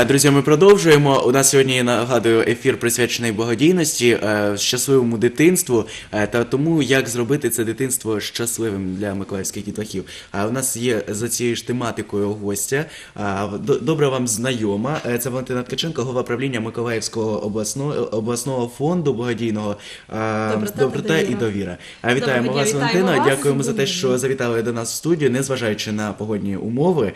Е, Друзі, ми продовжуємо. У нас сьогодні нагадую ефір присвячений благодійності, е, щасливому дитинству е, та тому, як зробити це дитинство щасливим для миколаївських дітлахів. А у нас є за цією ж тематикою гостя. Добре вам знайома. Це Валентина Ткаченко, голова правління Миколаївського обласного обласного фонду благодійного Доброта доброта і довіра. Вітаємо Доброго вас, Валентина. Дякуємо за те, що завітали до нас в студію, незважаючи на погодні умови,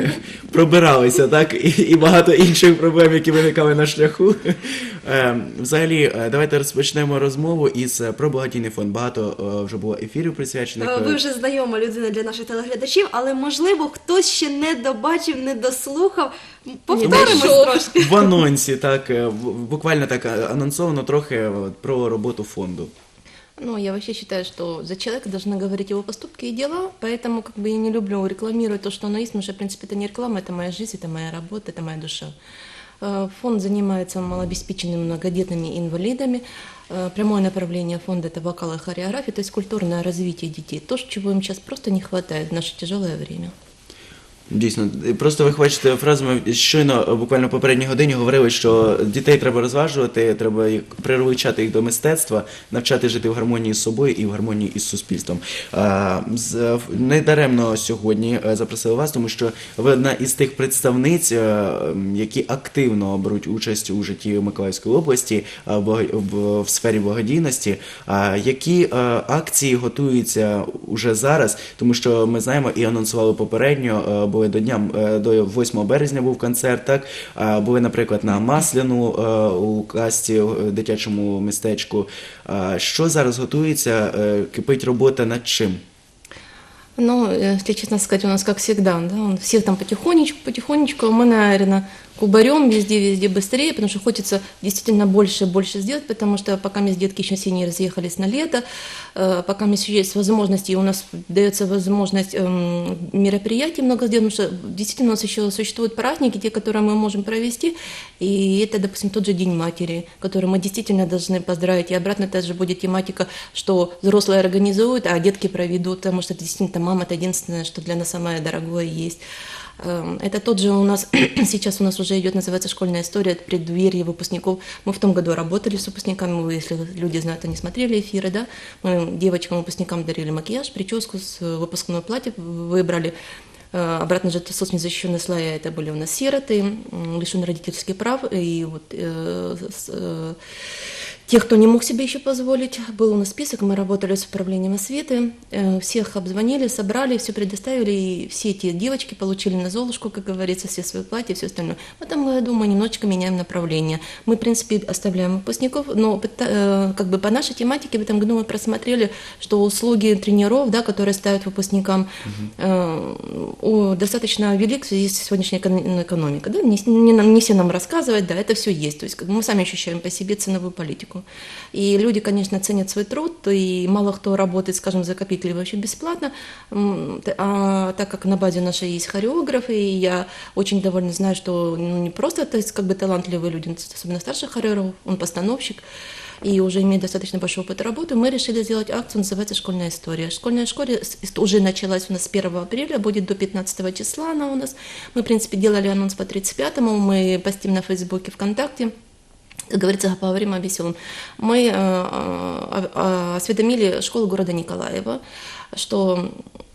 пробиралися, так, і, і багато інших проблем, які виникали на шляху. Е, Взагалі, е, давайте розпочнемо розмову із е, про благодійний фонд. Багато е, вже було ефірів присвячених. Ви вже знайома людина для наших телеглядачів, але можливо хтось ще не добачив, не дослухав. Трошки. в анонсі, так буквально так анонсовано трохи про роботу фонду. Ну, я вообще считаю, что за человека должны говорить его поступки и дела, поэтому как бы я не люблю рекламировать то, что оно есть, потому что, в принципе, это не реклама, это моя жизнь, это моя работа, это моя душа. Э, Фонд занимается малообеспеченными многодетными инвалидами. Э, Прямое направление фонда – это вокал и хореография, то есть культурное развитие детей. То, чего им сейчас просто не хватает в наше тяжелое время. Дійсно, просто ви хочете фразу. Ми щойно е, буквально попередній годині говорили, що дітей треба розважувати, треба приручати їх до мистецтва, навчати жити в гармонії з собою і в гармонії із суспільством. З- Не даремно сьогодні е, запросили вас, тому що ви одна із тих представниць, е, які активно беруть участь у житті Миколаївської області е, в сфері благодійності. Які е, акції готуються уже зараз? Тому що ми знаємо і анонсували попередньо. Е, Були до дня е, до 8 березня був концерт. Так були, наприклад, на Масляну е, у касті в дитячому містечку. Що зараз готується? Е, Кипить робота над чим? Ну, если честно сказать, у нас как всегда, да, он всех там потихонечку, потихонечку, а мы, наверное, кубарем везде, везде быстрее, потому что хочется действительно больше больше сделать, потому что пока мы с детки еще все не разъехались на лето, э, пока мы еще есть возможность, и у нас дается возможность эм, мероприятий много сделать, потому что действительно у нас еще существуют праздники, те, которые мы можем провести, и это, допустим, тот же День матери, который мы действительно должны поздравить, и обратно также будет тематика, что взрослые организуют, а детки проведут, потому что действительно мама это единственное, что для нас самое дорогое есть. Эм, Это тот же у нас, сейчас у нас уже идет, называется школьная история, это преддверие выпускников. Мы в том году работали с выпускниками, вы, если люди знают, они смотрели эфиры, да, мы девочкам-выпускникам дарили макияж, прическу, с э, выпускное платье выбрали. Э, Обратно же соцнезащищенные слоя это были у нас сироты, м, лишенные родительских прав, и вот э, с- э, те, кто не мог себе еще позволить, был у нас список, мы работали с управлением осветы, э, всех обзвонили, собрали, все предоставили, и все эти девочки получили на Золушку, как говорится, все свои платья, все остальное. В этом году мы немножечко меняем направление. Мы, в принципе, оставляем выпускников, но э, как бы по нашей тематике в этом году мы просмотрели, что услуги тренеров, да, которые ставят выпускникам, о, достаточно велик в связи с сегодняшней эконом- экономикой. Да? Не, не, не все нам рассказывать, да, это все есть. То есть как бы мы сами ощущаем по себе ценовую политику. И люди, конечно, ценят свой труд, и мало кто работает, скажем, за копейки или вообще бесплатно. А так как на базе нашей есть хореографы, и я очень довольна знаю, что ну, не просто то есть, как бы талантливые люди, особенно старший хореограф, он постановщик, и уже имеет достаточно большой опыт работы, мы решили сделать акцию, называется «Школьная история». Школьная с- уже началась у нас с 1 апреля, будет до 15 числа она у нас. Мы, в принципе, делали анонс по 35-му, мы постим на Фейсбуке, ВКонтакте как говорится, поговорим о веселом. Мы э, э, э, осведомили школу города Николаева, что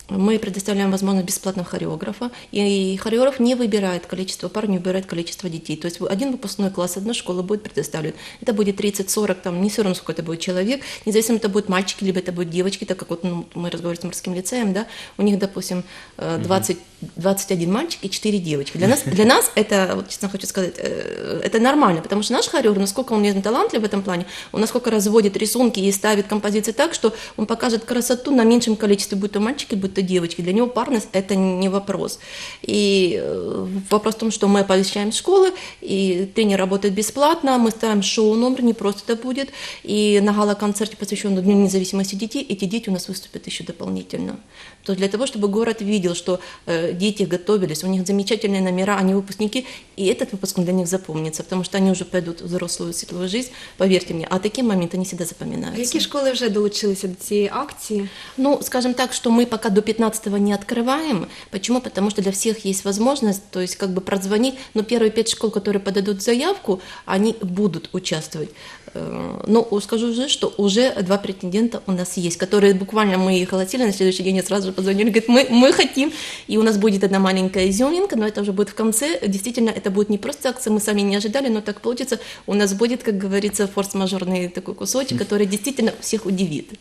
мы предоставляем возможность бесплатного хореографа, и хореограф не выбирает количество пар, не выбирает количество детей. То есть один выпускной класс одной школы будет предоставлен. Это будет 30-40, там, не все равно, сколько это будет человек, независимо, это будут мальчики, либо это будут девочки, так как вот ну, мы разговариваем с морским лицеем, да, у них, допустим, э, 20, 21 мальчик и 4 девочки. Для нас, для нас это, вот, честно хочу сказать, э, это нормально, потому что наш хореограф, насколько он не талантлив в этом плане, он насколько разводит рисунки и ставит композиции так, что он покажет красоту на меньшем количестве, будь то мальчики, будь то девочки. Для него парность это не вопрос. И э, вопрос в том, что мы оповещаем школы, и тренер работает бесплатно, мы ставим шоу номер, не просто это будет, и на гала-концерте, посвященном Дню независимости детей, эти дети у нас выступят еще дополнительно. То для того, чтобы город видел, что э, дети готовились, у них замечательные номера, они выпускники, и этот выпуск для них запомнится, потому что они уже пойдут в взрослую светлую жизнь, поверьте мне, а такие моменты не всегда А запоминаются. які школи вже долучилися до цієї акції? Ну, скажем так, что мы пока до 15-го не открываем. Почему? Потому что для всех есть возможность, то есть как бы прозвонить, но первые пять школ, которые подадут заявку, они будут участвовать. Э, Но скажу уже, что уже два претендента у нас есть, которые буквально мы их голосили, на следующий день я сразу же позвонили, говорит, мы, мы хотим, и у нас будет одна маленькая изюминка, но это уже будет в конце. Действительно, это будет не просто акция, мы сами не ожидали, но так получится. У нас будет, как говорится, форс-мажорный такой кусочек, который действительно всех удивит.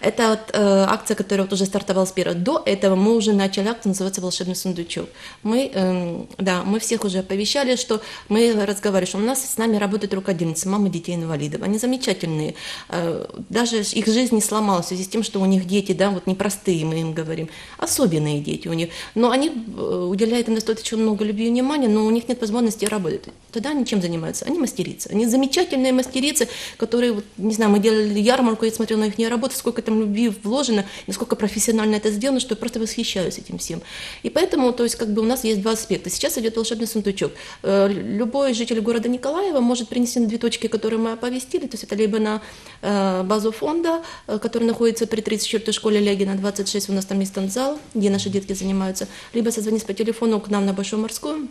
Это вот, э, акция, которая вот уже стартовала с первого. До этого мы уже начали акцию, называется «Волшебный сундучок». Мы, эм, да, мы всех уже оповещали, что мы разговаривали, что у нас с нами работают рукодельницы, мамы детей-инвалидов. Они замечательные. Э, даже их жизнь не сломалась в связи с тем, что у них дети, да, вот непростые, мы им говорим, особенные дети у них. Но они э, уделяют им достаточно много любви и внимания, но у них нет возможности работать. Тогда они чем занимаются? Они мастерицы. Они замечательные мастерицы, которые, вот, не знаю, мы делали ярмарку, я смотрела на их работу, сколько там любви вложено, насколько профессионально это сделано, что я просто восхищаюсь этим всем. И поэтому, то есть, как бы у нас есть два аспекта. Сейчас идет волшебный сундучок. Э, Любой житель города Николаева может принести на две точки, которые мы оповестили, то есть это либо на э, базу фонда, э, который находится при 34-й школе Легина, 26, у нас там есть танцзал, где наши детки занимаются, либо созвонить по телефону к нам на Большую Морскую,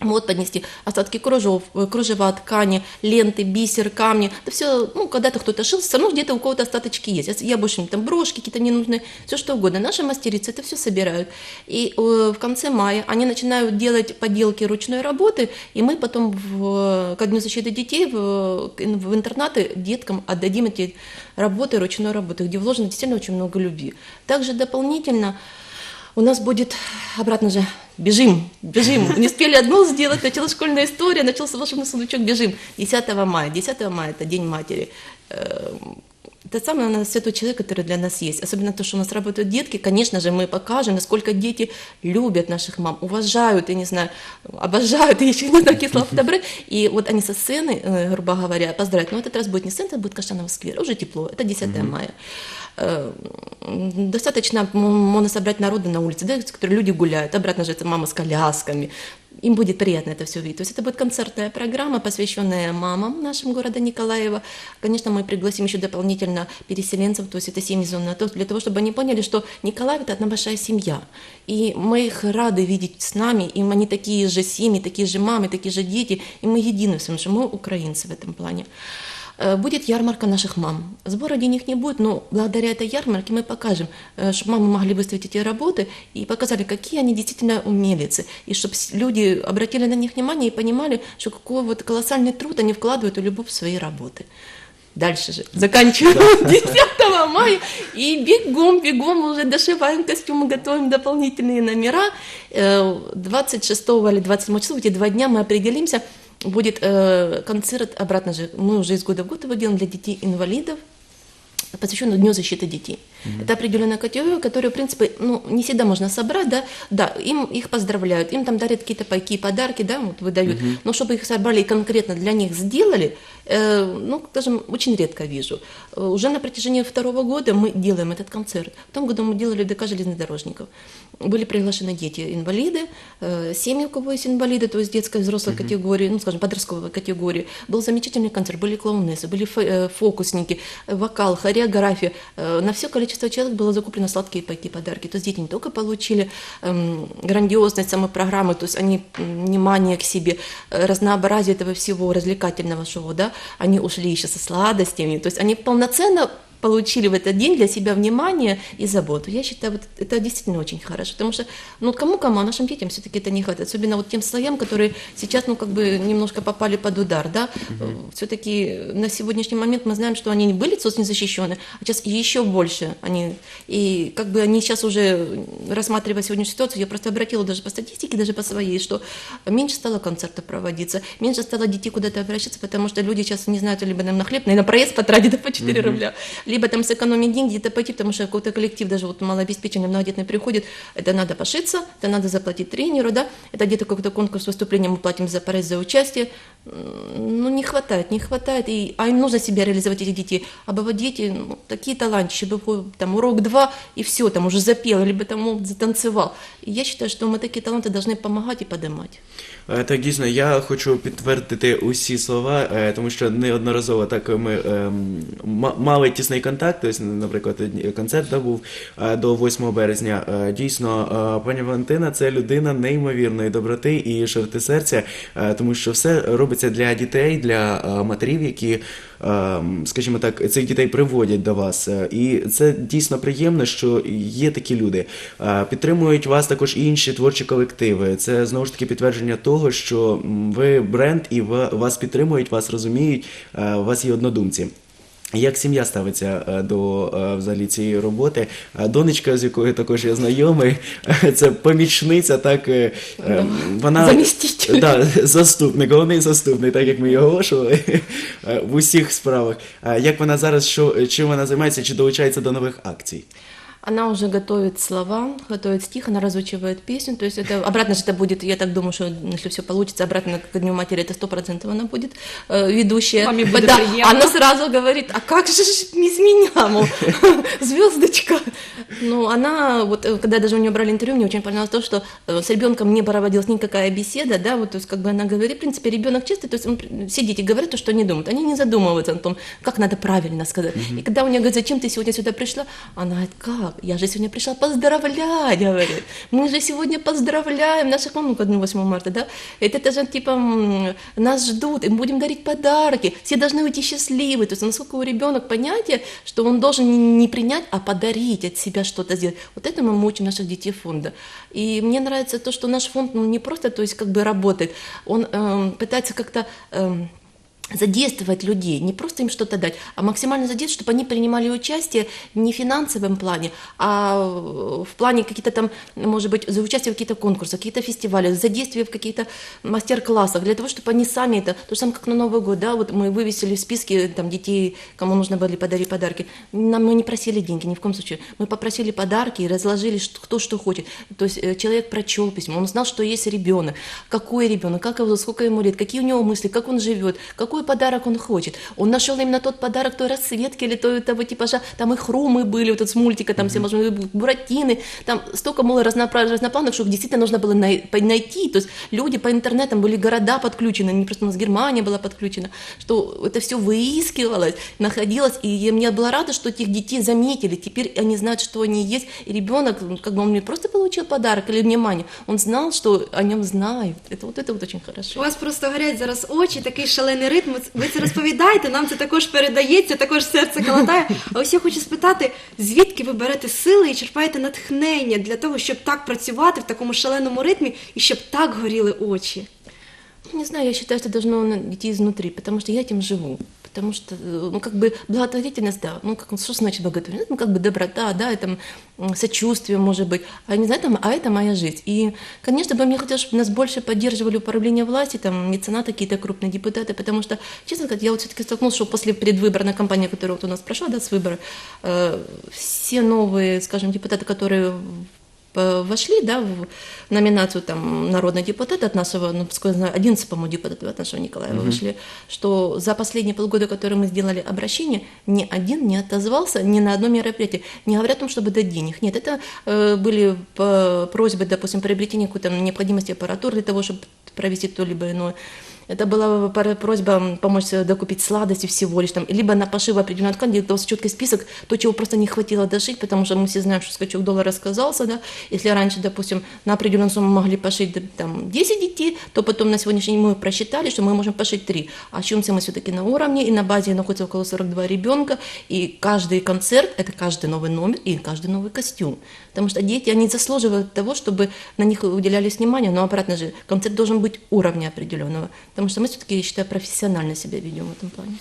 вот поднести остатки кружев, э, кружева, ткани, ленты, бисер, камни. Это все, ну, когда-то кто-то шил, все равно где-то у кого-то остаточки есть. Я- больше там брошки какие-то ненужные, все что угодно. Наши мастерицы это все собирают. И э, в конце мая они начинают делать поделки ручной работы, и мы потом в, ко Дню защиты детей в, в интернаты деткам отдадим эти работы ручной работы, где вложено действительно очень много любви. Также дополнительно у нас будет обратно же бежим, бежим. Не успели одну сделать, началась школьная история, начался волшебный сундучок, бежим. 10 мая. 10 мая – это День матери. Эм, Это самый нас святой человек, который для нас есть. Особенно то, что у нас работают детки. Конечно же, мы покажем, насколько дети любят наших мам, уважают, я не знаю, обожают, и еще не такие слова добры. И вот они со сцены, э, грубо говоря, поздравят. Но в этот раз будет не сцена, это будет Каштановый сквер. Уже тепло, это 10 мая. Э, Достаточно можно собрать народу на улице, да, с которой люди гуляют. Обратно же это мама с колясками. Им будет приятно это все видеть. То есть это будет концертная программа, посвященная мамам нашим города Николаева. Конечно, мы пригласим еще дополнительно переселенцев, то есть это семьи зоны АТО, для того, чтобы они поняли, что Николаев – это одна большая семья. И мы их рады видеть с нами, и они такие же семьи, такие же мамы, такие же дети, и мы едины в всем, что мы украинцы в этом плане. Э, Будет ярмарка наших мам. Сбора денег не будет, но благодаря этой ярмарке мы покажем, чтобы мамы могли выставить эти работы и показали, какие они действительно умелицы. И чтобы люди обратили на них внимание и понимали, что какой вот колоссальный труд они вкладывают в любовь в свои работы. Дальше же. Заканчиваем 10 мая. И бегом, бегом уже дошиваем костюмы, готовим дополнительные номера. Э, 26 или 27 числа, эти два дня мы определимся, будет э, концерт, обратно же, мы уже из года в год его делаем для детей-инвалидов, посвященный Дню защиты детей. Это определенная категория, которую, в принципе, ну, не всегда можно собрать, да, да, им их поздравляют, им там дарят какие-то пайки, подарки, да, вот выдают, но чтобы их собрали и конкретно для них сделали, ну, скажем, очень редко вижу. Э, Уже на протяжении второго года мы делаем этот концерт. В том году мы делали ДК железнодорожников. Были приглашены дети-инвалиды, э, семьи, у кого есть инвалиды, то есть детской взрослой категории, ну, скажем, подростковой категории. Был замечательный концерт, были клоунессы, были фо- э, фокусники, э, вокал, хореография. Э, На все количество человек было закуплено сладкие пайки, подарки. То есть дети не только получили эм, грандиозность самой программы, то есть они внимание к себе, э, разнообразие этого всего развлекательного шоу, да, они ушли еще со сладостями, то есть они полноценно получили в этот день для себя внимание и заботу. Я считаю, вот это действительно очень хорошо, потому что, ну, кому-кому, а нашим детям все-таки это не хватает, особенно вот тем слоям, которые сейчас, ну, как бы немножко попали под удар, да, все-таки на сегодняшний момент мы знаем, что они были соцнезащищены, а сейчас еще больше они, и как бы они сейчас уже, рассматривая сегодняшнюю ситуацию, я просто обратила даже по статистике, даже по своей, что меньше стало концертов проводиться, меньше стало детей куда-то обращаться, потому что люди сейчас не знают, либо нам на хлеб, наверное, проезд потратить да, по 4 рубля, либо там сэкономить деньги, где-то пойти, потому что какой-то коллектив, даже вот малообеспеченный, многодетный приходит, это надо пошиться, это надо заплатить тренеру, да, это где-то какой-то конкурс выступления, мы платим за прайс, за участие, М, ну, не хватает, не хватает, и, а им нужно себя реализовать, этих детей, а бывают дети, ну, такие талантищи, бывают, там, урок два, и все, там, уже запел, либо там он затанцевал, и я считаю, что мы такие таланты должны помогать и поднимать. Е, Так, дійсно, я хочу підтвердити усі слова, е, тому що неодноразово так ми ем, ма- мали тісний контакт. Ось, наприклад, концерт був е, до 8 березня. Е, Дійсно, е, пані Валентина це людина неймовірної доброти і широти серця, тому що все робиться для дітей, для матерів, які, скажімо так, цих дітей приводять до вас. І це дійсно приємно, що є такі люди. Підтримують вас також інші творчі колективи. Це знову ж таки підтвердження того, що ви бренд і ва- вас підтримують, вас розуміють, у вас є однодумці. Як сім'я ставиться е, до е, взагалі цієї роботи? Е, Донечка, з якою також я знайомий, це помічниця, так е, вона Заміститель. да, заступник, головний заступник, так як ми його оголошували в усіх справах. Як вона зараз, що чим вона займається, чи долучається до нових акцій? Она уже готовит слова, готовит стих, она разучивает песню. То есть это обратно же это будет, я так думаю, что если все получится, обратно к Дню матери это сто процентов она будет э, ведущая. Маме будет да, приятно. она сразу говорит, а как же ж без меня, мол, звездочка. Ну, она, вот э, когда даже у нее брали интервью, мне очень понравилось то, что э, с ребенком не проводилась никакая беседа, да, вот, то есть как бы она говорит, в принципе, ребенок чистый, то есть он, все дети говорят то, что они думают, они не задумываются о том, как надо правильно сказать. И когда у нее говорят, зачем ты сегодня сюда пришла, она говорит, как? Я же сегодня пришла поздравлять, говорит. Мы же сегодня поздравляем наших мам, ну, к дню 8 марта, да? Это, это же типа нас ждут, и мы будем дарить подарки, все должны уйти счастливы. То есть насколько у ребенка понятие, что он должен не- принять, а подарить от себя что-то сделать. Вот этому мы учим наших детей фонда. И мне нравится то, что наш фонд ну, не просто, то есть как бы работает, он эм, пытается как-то эм, задействовать людей, не просто им что-то дать, а максимально задействовать, чтобы они принимали участие не в финансовом плане, а в плане какие-то там, может быть, за участие в каких-то конкурсах, какие-то фестивали, задействие в каких-то мастер-классах, для того, чтобы они сами это, то же самое, как на Новый год, да, вот мы вывесили в списке там детей, кому нужно были подарить подарки, нам мы не просили деньги, ни в коем случае, мы попросили подарки и разложили, что- кто что хочет, то есть э, человек прочел письмо, он знал, что есть ребенок, какой ребенок, как его, сколько ему лет, какие у него мысли, как он живет, какой подарок он хочет. Он нашел именно тот подарок той расцветки или той, того типажа, там и хрумы были, вот этот с мультика, там все можно, буратины, там столько было разнопра- разноплановых, что действительно нужно было най- найти, то есть люди по интернетам были города подключены, не просто у нас Германия была подключена, что это все выискивалось, находилось, и я мне была рада, что этих детей заметили, теперь они знают, что они есть, и ребенок, как бы он не просто получил подарок или внимание, он знал, что о нем знают, это вот это вот очень У хорошо. вас просто горять зараз очі, такий шалений ритм. Ви це розповідаєте, нам це також передається, також серце калатає. А ось я хочу спитати, звідки ви берете сили і черпаєте натхнення для того, щоб так працювати в такому шаленому ритмі і щоб так горіли очі? Не знаю, я считаю, что должно идти изнутри, потому что я этим живу. Потому что, э, ну, как бы благотворительность, да, ну, как, что значит благотворительность? Ну, как бы доброта, да, это м, сочувствие, может быть, а не знаю, там, а это моя жизнь. И, конечно, бы мне хотелось, чтобы нас больше поддерживали управление власти, там, меценаты какие-то крупные депутаты, потому что, честно сказать, я вот все-таки столкнулась, что после предвыборной кампании, которая вот у нас прошла, да, с выбора, э, все новые, скажем, депутаты, которые вошли да, в номинацию там, народный депутат от нашего, ну, пускай, знаю, 11, по-моему, депутатов от нашего Николаева вышли, что за последние полгода, которые мы сделали обращение, ни один не отозвался ни на одно мероприятие. Не говоря о том, чтобы дать денег. Нет, это э, были просьбы, допустим, приобретения какой-то необходимости аппаратуры для того, чтобы провести то либо иное. Это была просьба помочь э, докупить сладости всего лишь там, либо на пошив определенной ткани, где был четкий список, то, чего просто не хватило дошить, потому что мы все знаем, что скачок доллара сказался, да, если раньше, допустим, на определенную сумму могли пошить там 10 детей, то потом на сегодняшний день мы просчитали, что мы можем пошить 3. А учимся мы все-таки на уровне, и на базе находится около 42 ребенка, и каждый концерт – это каждый новый номер и каждый новый костюм. Потому что дети, они заслуживают того, чтобы на них уделялись внимание, но обратно же, концерт должен быть уровня определенного. Потому что мы все-таки, я считаю, профессионально себя ведем в этом плане.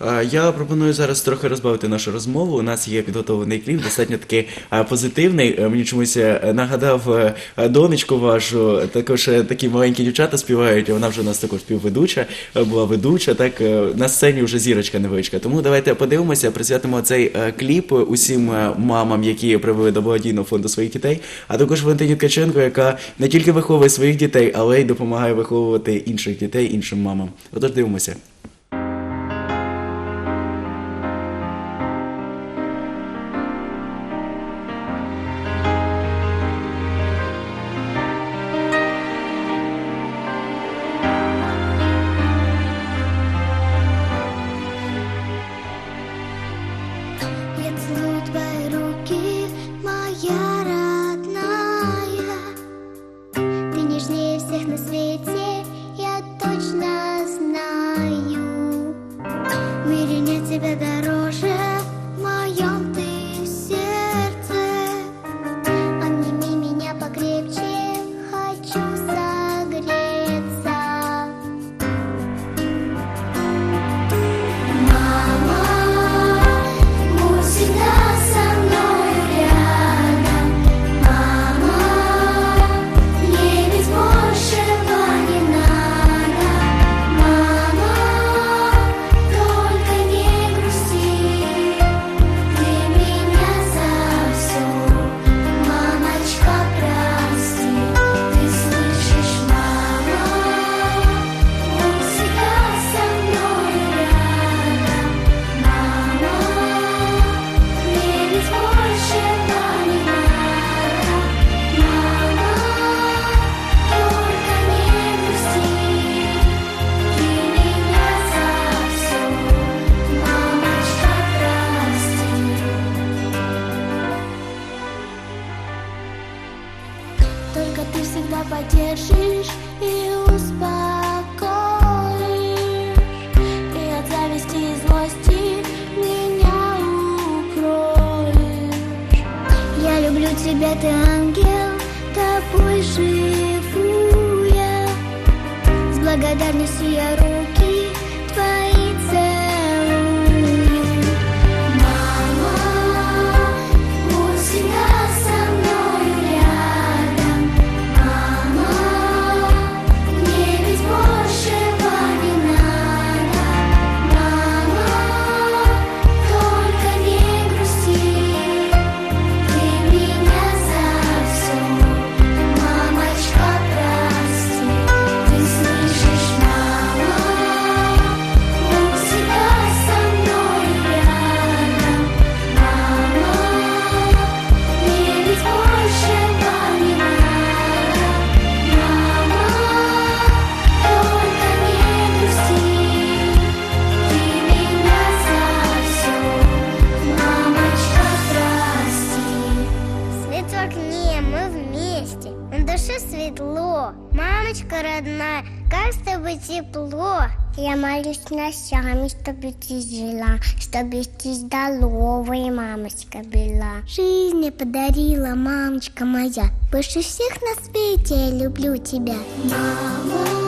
Е, Я пропоную зараз трохи розбавити нашу розмову. У нас є підготовлений кліп, достатньо такий е, позитивний. Е, Мені чомусь е, нагадав е, донечку вашу. Також такі маленькі дівчата співають. Вона вже у нас також співведуча, була ведуча. Так на сцені вже зірочка невеличка. Тому давайте подивимося, присвятимо цей кліп усім мамам, які привели до благодійного фонду своїх дітей, а також Валентині Ткаченко, яка не тільки виховує своїх дітей, але й допомагає виховувати інших дітей іншим мамам. Отож дивимося. Тебя, ты ангел, тобой живу я. С благодарностью я руки ты жила, чтобы ты здоровая мамочка была. Жизнь мне подарила мамочка моя, больше всех на свете я люблю тебя. Мама,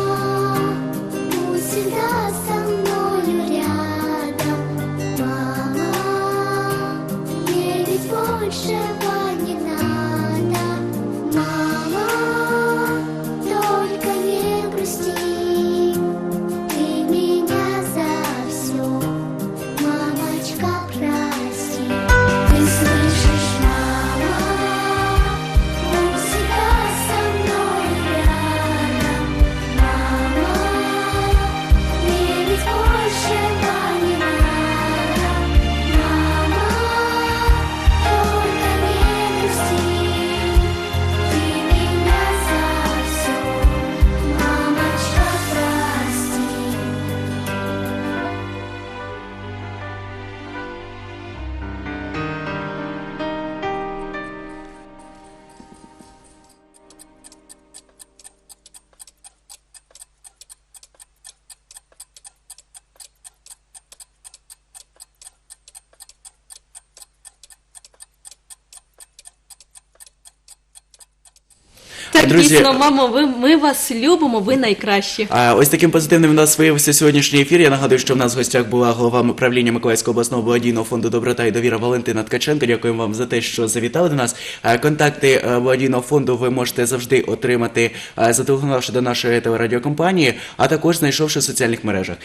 Так Друзі, дійсно, мамо, ви ми вас любимо, ви найкращі. А ось таким позитивним у нас виявився сьогоднішній ефір. Я нагадую, що в нас в гостях була голова управління Миколаївського обласного благодійного фонду Доброта і довіра Валентина Ткаченко. Дякуємо вам за те, що завітали до нас. Контакти е, благодійного фонду ви можете завжди отримати, е, зателефонувавши до нашої телерадіокомпанії, а також знайшовши в соціальних мережах.